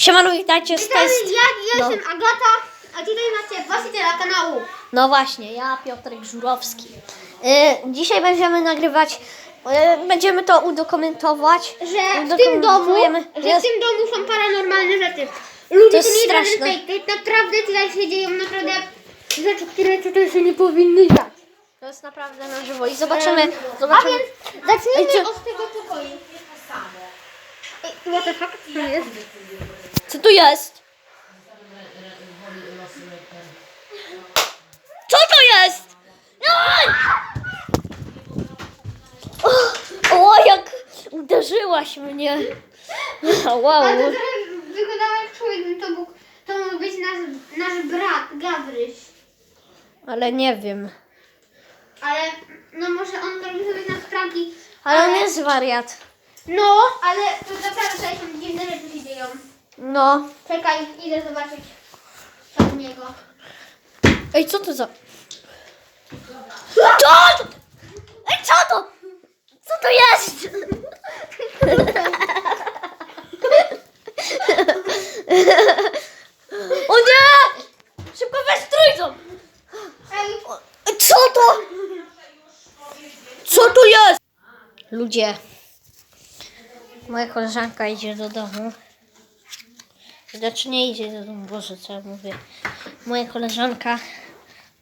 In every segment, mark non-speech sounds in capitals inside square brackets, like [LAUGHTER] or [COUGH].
Siemano, witajcie z tej Witamy, ja, ja no. jestem Agata, a tutaj macie właściciela kanału. No właśnie, ja Piotrek Żurowski. Y, dzisiaj będziemy nagrywać, y, będziemy to udokumentować. Że w tym domu, że w Jest- tym domu są paranormalne rzeczy. Ludzie To jest to nie straszne. to naprawdę tutaj się dzieją naprawdę rzeczy, które tutaj się nie powinny dziać. To jest naprawdę na żywo i zobaczymy, zobaczymy. A więc zacznijmy Ej, od tego pokoju. What the fuck? Co jest? Co tu jest? Co to jest? Oj! O, o, jak uderzyłaś mnie. [LAUGHS] Wow. Ale to trochę wyglądało jak człowiek, to, był, to mógł być nasz, nasz brat, Gabryś. Ale nie wiem. Ale no może on robi sobie na pranki. Ale on jest wariat. No, ale to naprawdę są dziwne rzeczy się dzieją. No. Czekaj, idę zobaczyć niego. Ej, co to za... Co? Ej, co to? Co to jest? O nie! Szybko weź trójką! Ej, Ej, Co to? Co to jest? Ludzie. Moja koleżanka idzie do domu. Znaczy nie idzie do domu, Boże, co ja mówię. Moja koleżanka,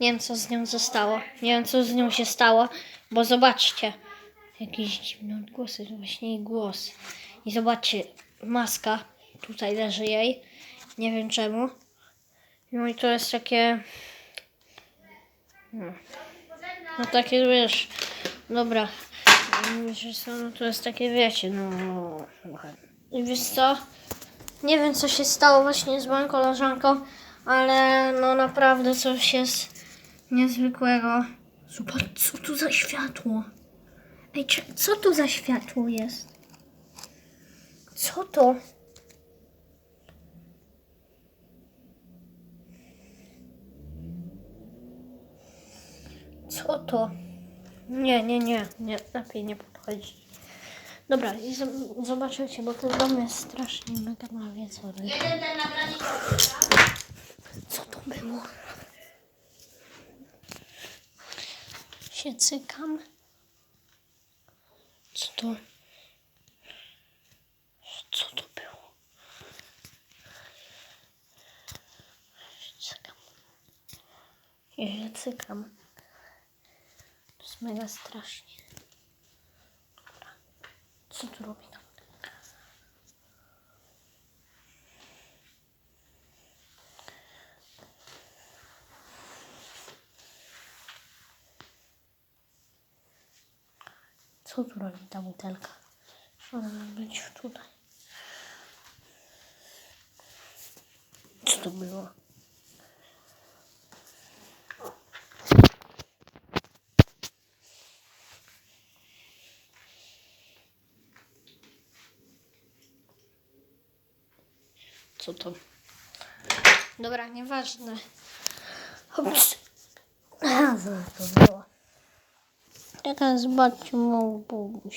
nie wiem co z nią zostało. Nie wiem co z nią się stało, bo zobaczcie. Jakieś dziwne odgłosy, właśnie jej głos. I zobaczcie, maska, tutaj leży jej. Nie wiem czemu. No i to jest takie... No, no takie wiesz, dobra. No to jest takie wiecie, no. I wiesz co? Nie wiem co się stało właśnie z moją koleżanką, ale no naprawdę coś jest niezwykłego. Zobacz, co tu za światło. Ej, co tu za światło jest? Co to? Co to? Nie, nie, nie, nie, lepiej nie podchodzić. Dobra, i z- zobaczycie, bo ten dom jest strasznie mega jeden ten nabranie. Co to było? Się cykam. Co to? Co to było? Się cykam. Ja się cykam. To jest mega strasznie. Dobra. Co tu robi tam? Co tu robi ta butelka? Ona ma być tutaj. Co to było? Co to? Dobra, nieważne. Ups. A, to było? Jaka zobaczcie moją bubuś.